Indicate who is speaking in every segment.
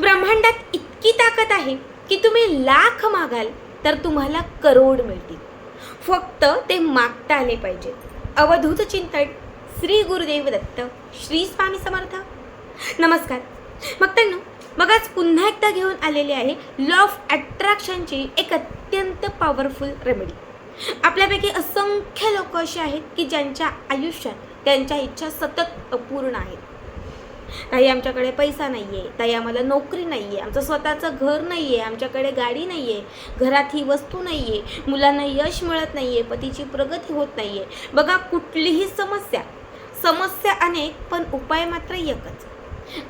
Speaker 1: ब्रह्मांडात इतकी ताकद आहे की तुम्ही लाख मागाल तर तुम्हाला करोड मिळतील. फक्त ते मागता आले पाहिजे. अवधूत चिंतन श्री गुरुदेव दत्त श्री स्वामी समर्थ. नमस्कार. मग त्यांना मग आज पुन्हा एकदा घेऊन आलेली आहे लॉ ऑफ अट्रॅक्शनची एक अत्यंत पॉवरफुल रेमेडी आपल्यापैकी असंख्य लोक असे आहेत की ज्यांच्या आयुष्यात त्यांच्या इच्छा सतत अपूर्ण आहेत. ताई आमच्याकडे पैसा नाही आहे ताई आम्हाला नोकरी नाही आहे आमचं स्वतःचं घर नाही आहे आमच्याकडे गाडी नाही आहे घरात ही वस्तू नाही आहे मुलांना यश मिळत नाही आहे पतीची प्रगती होत नाही आहे बघा कुठलीही समस्या. समस्या अनेक पण उपाय मात्र एकच.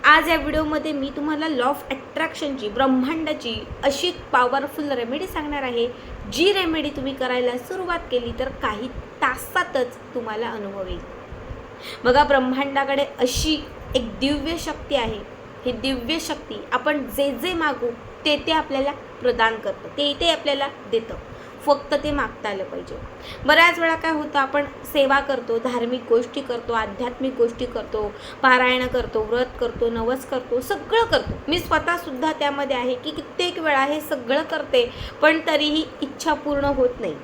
Speaker 1: आज या व्हिडिओमध्ये मी तुम्हाला लॉ ऑफ अट्रॅक्शनची ब्रह्मांडाची अशी पॉवरफुल रेमेडी सांगणार आहे. जी रेमेडी तुम्ही करायला सुरुवात केली तर काही तासातच तुम्हाला अनुभव येईल. बघा ब्रह्मांडाकडे अशी एक दिव्य शक्ती आहे. ही दिव्य शक्ती आपण जे जे मागू ते ते आपल्याला प्रदान करतं. ते ते आपल्याला देतं. फक्त ते मागता आलं पाहिजे. बऱ्याच वेळा काय होतं आपण सेवा करतो धार्मिक गोष्टी करतो आध्यात्मिक गोष्टी करतो पारायण करतो व्रत करतो नवस करतो सगळं करतो. मी स्वतःसुद्धा त्यामध्ये आहे की कित्येक वेळा हे सगळं करते पण तरीही इच्छा पूर्ण होत नाही.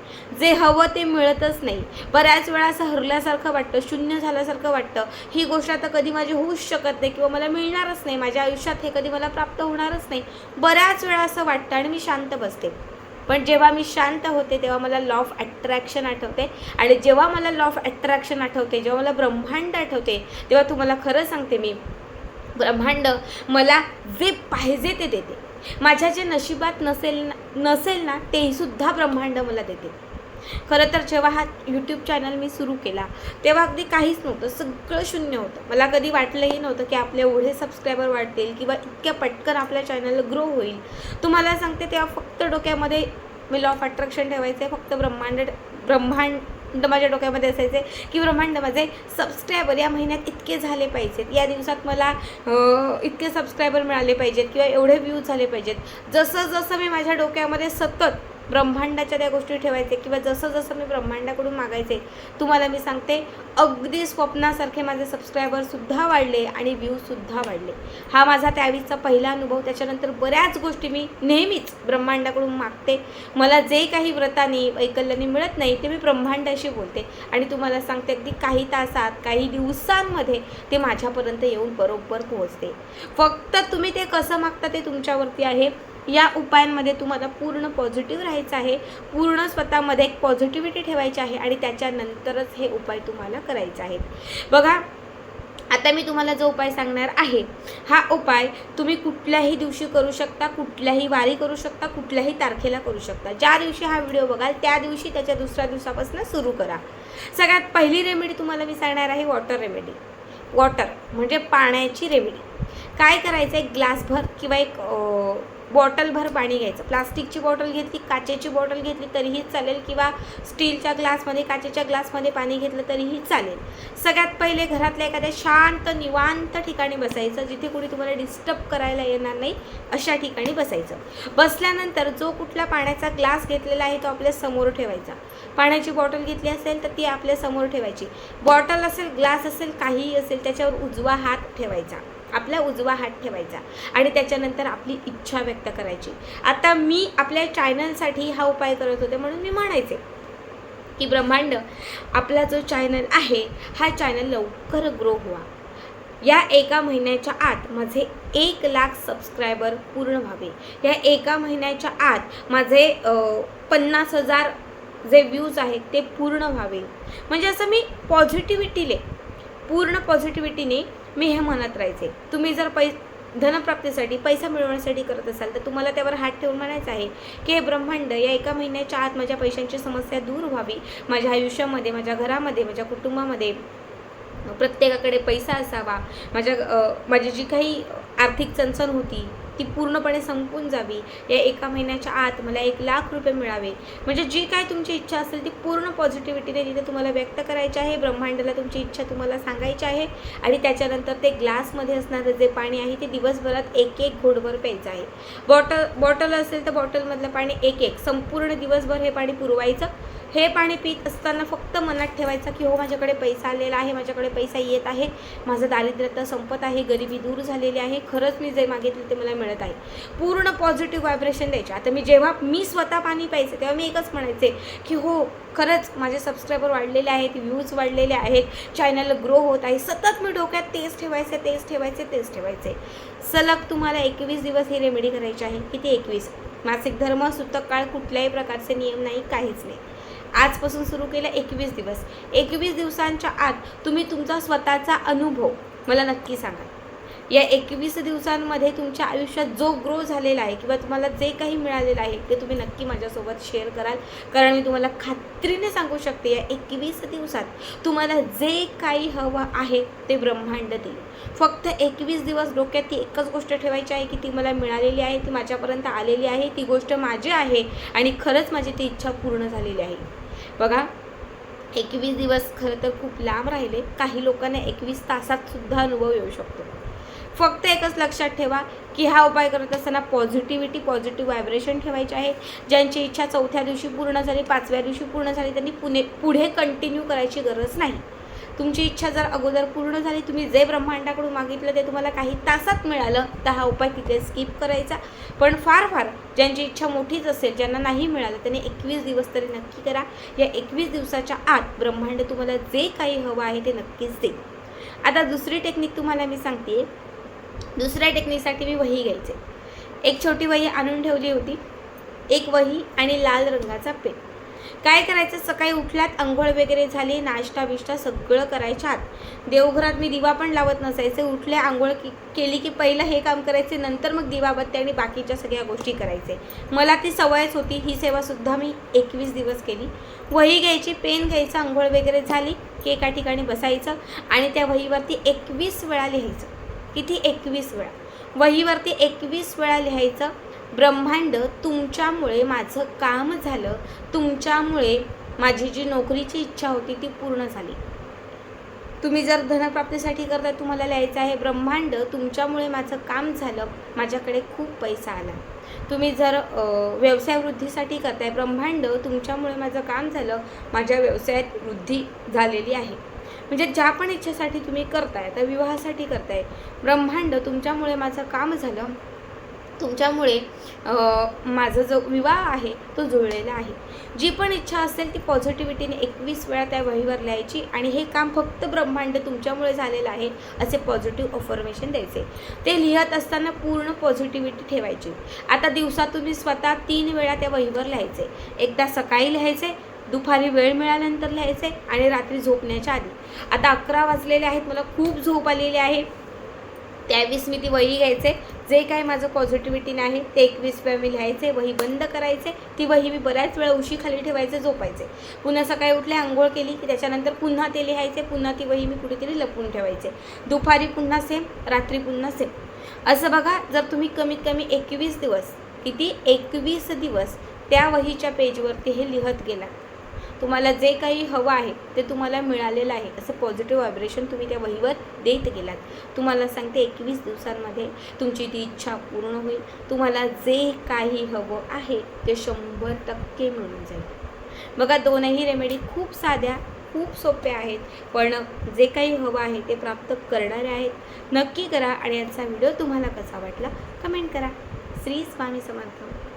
Speaker 1: जे हवं ते मिळतच नाही. बऱ्याच वेळा असं हरल्यासारखं वाटतं शून्य झाल्यासारखं वाटतं. ही गोष्ट आता कधी माझी होऊच शकत नाही किंवा मला मिळणारच नाही. माझ्या आयुष्यात हे कधी मला प्राप्त होणारच नाही. बऱ्याच वेळा असं वाटतं आणि मी शांत बसते. पण जेव्हा मी शांत होते तेव्हा मला लॉ ऑफ अट्रॅक्शन आठवते. आणि जेव्हा मला लॉ ऑफ अट्रॅक्शन आठवते जेव्हा मला ब्रह्मांड आठवते तेव्हा तुम्हाला खरं सांगते मी ब्रह्मांड मला जे पाहिजे ते देते. माझ्या जे नशिबात नसेल ना नसेल ना तेहीसुद्धा ब्रह्मांड मला देते. खरं तर जेव्हा हा यूट्यूब चॅनल मी सुरू केला तेव्हा अगदी काहीच नव्हतं. सगळं शून्य होतं. मला कधी वाटलंही नव्हतं की आपले एवढे सबस्क्रायबर वाढतील किंवा इतक्या पटकन आपल्या चॅनल ग्रो होईल. तुम्हाला सांगते तेव्हा फक्त डोक्यामध्ये मी लॉ ऑफ अट्रॅक्शन ठेवायचे फक्त ब्रह्मांड ब्रह्मांड माझ्या डोक्यामध्ये असायचे की ब्रह्मांड माझे सबस्क्रायबर या महिन्यात इतके झाले पाहिजेत. या दिवसात मला इतके सबस्क्रायबर मिळाले पाहिजेत किंवा एवढे व्ह्यूज झाले पाहिजेत. जसं जसं मी माझ्या डोक्यामध्ये सतत ब्रह्मांडाच्या त्या गोष्टी ठेवायचे किंवा जसं जसं मी ब्रह्मांडाकडून मागायचे तुम्हाला मी सांगते अगदी स्वप्नासारखे माझे सबस्क्रायबरसुद्धा वाढले आणि व्ह्यूजसुद्धा वाढले. हा माझा त्यावेळीचा पहिला अनुभव. त्याच्यानंतर बऱ्याच गोष्टी मी नेहमीच ब्रह्मांडाकडून मागते. मला जे काही व्रताने वैकल्याने मिळत नाही ते मी ब्रह्मांडाशी बोलते. आणि तुम्हाला सांगते अगदी काही तासात काही दिवसांमध्ये ते माझ्यापर्यंत येऊन बरोबर पोहोचते. फक्त तुम्ही ते कसं मागता ते तुमच्यावरती आहे. या उपायांमध्ये तुम्हाला पूर्ण पॉझिटिव्ह राहायचं आहे पूर्ण स्वतःमध्ये एक पॉझिटिव्हिटी ठेवायची आहे आणि त्याच्यानंतरच हे उपाय तुम्हाला करायचे आहेत. बघा आता मी तुम्हाला जो उपाय सांगणार आहे हा उपाय तुम्ही कुठल्याही दिवशी करू शकता कुठल्याही वारी करू शकता कुठल्याही तारखेला करू शकता. ज्या दिवशी हा व्हिडिओ बघाल त्या दिवशी त्याच्या दुसऱ्या दिवसापासून सुरू करा. सगळ्यात पहिली रेमेडी तुम्हाला मी सांगणार आहे वॉटर रेमेडी वॉटर म्हणजे पाण्याची रेमेडी काय करायचं एक ग्लासभर किंवा एक बॉटलभर पाणी घ्यायचं. प्लास्टिकची बॉटल घेतली काचेची बॉटल घेतली तरीही चालेल किंवा स्टीलच्या ग्लासमध्ये काचेच्या ग्लासमध्ये पाणी घेतलं तरीही चालेल. सगळ्यात पहिले घरातल्या एखाद्या शांत निवांत ठिकाणी बसायचं जिथे कुणी तुम्हाला डिस्टर्ब करायला येणार नाही अशा ठिकाणी बसायचं. बसल्यानंतर जो कुठला पाण्याचा ग्लास घेतलेला आहे तो आपल्यासमोर ठेवायचा. पाण्याची बॉटल घेतली असेल तर ती आपल्यासमोर ठेवायची. बॉटल असेल ग्लास असेल काहीही असेल त्याच्यावर उजवा हात ठेवायचा. आपला उजवा हात ठेवायचा आणि त्याच्यानंतर आपली इच्छा व्यक्त करायची. आता मी आपल्या चॅनलसाठी हा उपाय करत होते म्हणून मी म्हणायचे की ब्रह्मांड आपला जो चॅनल आहे हा चॅनल लवकर ग्रो व्हा. या एका महिन्याच्या आत माझे एक लाख सबस्क्रायबर पूर्ण व्हावे. या एका महिन्याच्या आत माझे पन्नास हजार जे व्ह्यूज आहेत ते पूर्ण व्हावे. म्हणजे असं मी पॉझिटिव्हिटीले पूर्ण पॉझिटिव्हिटीने मी हे म्हणत राहायचे. तुम्ही जर पै धनप्राप्तीसाठी पैसा मिळवण्यासाठी करत असाल तर तुम्हाला त्यावर हात ठेवून म्हणायचं आहे की हे ब्रह्मांड या एका महिन्याच्या आत माझ्या पैशांची समस्या दूर व्हावी. माझ्या आयुष्यामध्ये माझ्या घरामध्ये माझ्या कुटुंबामध्ये प्रत्येकाकडे पैसा असावा. माझ्या माझी जी काही आर्थिक चणचण होती ती पूर्णपणे संपून जावी. या एका महिन्याच्या आत मला एक लाख रुपये मिळावे. म्हणजे जी काय तुमची इच्छा असेल ती पूर्ण पॉझिटिव्हिटीने तिथे तुम्हाला व्यक्त करायची आहे. ब्रह्मांडाला तुमची इच्छा तुम्हाला सांगायची आहे. आणि त्याच्यानंतर ते ग्लासमध्ये असणारं जे पाणी आहे ते दिवसभरात एक एक घोडभर प्यायचं आहे. बॉटल बॉटल असेल तर बॉटलमधलं पाणी एक एक संपूर्ण दिवसभर हे पाणी पुरवायचं. हे पाणी पित असताना फक्त मनात ठेवायचं की हो माझ्याकडे पैसा आलेला आहे माझ्याकडे पैसा येत आहे माझं दारिद्र्यता संपत आहे गरिबी दूर झालेली आहे खरंच मी जे मागितलं ते मला मिळत आहे. पूर्ण पॉझिटिव्ह व्हायब्रेशन द्यायचे. आता मी जेव्हा मी स्वतः पाणी प्यायचे तेव्हा मी एकच म्हणायचे की हो खरंच माझे सबस्क्रायबर वाढलेले आहेत व्ह्यूज वाढलेले आहेत चॅनल ग्रो होत आहे. सतत मी डोक्यात तेच ठेवायचे तेच ठेवायचे तेच ठेवायचे. सलग तुम्हाला एकवीस दिवस ही रेमेडी करायची आहे. किती एकवीस? मासिक धर्म सुतक काळ कुठल्याही प्रकारचे नियम नाही काहीच नाही. आजपासून सुरू केलं एकवीस दिवस. एकवीस दिवसांच्या आत तुम्ही तुमचा स्वतःचा अनुभव मला नक्की सांगा. या एकवीस दिवसांमध्ये तुमच्या आयुष्यात जो ग्रो झालेला आहे किंवा तुम्हाला जे काही मिळालेलं आहे ते तुम्ही नक्की माझ्यासोबत शेअर कराल. कारण मी तुम्हाला खात्रीने सांगू शकते या एकवीस दिवसात तुम्हाला जे काही हवं आहे ते ब्रह्मांड देईल. फक्त एकवीस दिवस डोक्यात ती एकच गोष्ट ठेवायची आहे की ती मला मिळालेली आहे ती माझ्यापर्यंत आलेली आहे ती गोष्ट माझी आहे आणि खरंच माझी ती इच्छा पूर्ण झालेली आहे. बघा एकवीस दिवस खरं तर खूप लांब राहिले काही लोकांना एकवीस तासात सुद्धा अनुभव येऊ शकतो. फक्त एकच लक्षात ठेवा की हा उपाय करत असताना पॉझिटिव्हिटी पॉझिटिव्ह व्हायब्रेशन ठेवायचे आहे. ज्यांची इच्छा चौथ्या दिवशी पूर्ण झाली पाचव्या दिवशी पूर्ण झाली त्यांनी पुणे पुढे कंटिन्यू करायची गरज नाही. तुमची इच्छा जर अगोदर पूर्ण झाली तुम्ही जे ब्रह्मांडाकडून मागितलं ते तुम्हाला काही तासात मिळालं तर हा उपाय तिथे स्किप करायचा. पण फार फार ज्यांची इच्छा मोठीच असेल ज्यांना नाही मिळालं त्यांनी एकवीस दिवस तरी नक्की करा. या एकवीस दिवसाच्या आत ब्रह्मांड तुम्हाला जे काही हवं आहे ते नक्कीच देईल. आता दुसरी टेक्निक तुम्हाला मी सांगते. दुसऱ्या टेक्निकसाठी मी वही घ्यायचे. एक छोटी वही आणून ठेवली होती. एक वही आणि लाल रंगाचा पेन. काय करायचं? सकाळी उठल्यात आंघोळ वगैरे झाली नाश्ता बिष्टा सगळं करायच्या आत. देवघरात मी दिवा पण लावत नसायचे. उठले आंघोळ की केली की पहिलं हे काम करायचे नंतर मग दिवाबत्ती आणि बाकीच्या सगळ्या गोष्टी करायचे. मला ती सवयच होती. ही सेवासुद्धा मी एकवीस दिवस केली. वही घ्यायची पेन घ्यायचं आंघोळ वगैरे झाली की एका ठिकाणी बसायचं आणि त्या वहीवरती एकवीस वेळा लिहायचं. किती? एकवीस वेळा. वहीवरती एकवीस वेळा लिहायचं. ब्रह्मांड तुमच्यामुळे माझं काम झालं. तुमच्यामुळे माझी जी नोकरीची इच्छा होती ती पूर्ण झाली. तुम्ही जर धनप्राप्तीसाठी करताय तुम्हाला लिहायचं आहे ब्रह्मांड तुमच्यामुळे माझं काम झालं. माझ्याकडे खूप पैसा आला. तुम्ही जर व्यवसाय वृद्धीसाठी करताय ब्रह्मांड तुमच्यामुळे माझं काम झालं. माझ्या व्यवसायात वृद्धी झालेली आहे. म्हणजे ज्या पण इच्छेसाठी तुम्ही करताय तर विवाहासाठी करताय ब्रह्मांड तुमच्यामुळे माझं काम झालं. तुमच्यामुळे माझा जो विवाह आहे तो जुळलेला आहे. जी पण इच्छा असेल ती पॉझिटिव्हिटीने एकवीस वेळा त्या वहीवर लिहायची आणि हे काम फक्त ब्रह्मांड तुमच्यामुळे झालेलं आहे असे पॉझिटिव्ह अफर्मेशन द्यायचे. ते लिहत असताना पूर्ण पॉझिटिव्हिटी ठेवायची. आता दिवसात तुम्ही स्वतः तीन वेळा त्या वहीवर लिहायचे. एकदा सकाळी लिहायचे दुपारी वेळ मिळाल्यानंतर लिहायचे आणि रात्री झोपण्याच्या आधी. आता अकरा वाजलेले आहेत मला खूप झोप आलेली आहे. त्यावेळेस मी ती वही घ्यायचे. जे काय माझं पॉझिटिव्हिटी नाही ते एकवीस वेळा मी लिहायचे वही बंद करायचे ती वही मी बऱ्याच वेळा उशीखाली ठेवायचे झोपायचे. पुन्हा सकाळी उठले आंघोळ केली की त्याच्यानंतर पुन्हा ते लिहायचे पुन्हा ती वही मी कुठेतरी लपवून ठेवायचे. दुपारी पुन्हा सेम रात्री पुन्हा सेम असं बघा जर तुम्ही कमीत कमी एकवीस दिवस किती? एकवीस दिवस त्या वहीच्या पेजवरती हे लिहत गेला तुम्हाला जे काही हवं आहे ते तुम्हाला मिळालेलं आहे. असं पॉझिटिव्ह व्हायब्रेशन तुम्ही त्या वहीवर देत गेलात. तुम्हाला सांगते एकवीस दिवसांमध्ये तुमची ती इच्छा पूर्ण होईल. तुम्हाला जे काही हवं आहे ते शंभर टक्के मिळून जाईल. बघा दोनही रेमेडी खूप साध्या खूप सोप्या आहेत. पण जे काही हवं आहे ते प्राप्त करणारे आहेत. नक्की करा आणि याचा व्हिडिओ तुम्हाला कसा वाटला कमेंट करा. श्री स्वामी समर्थ.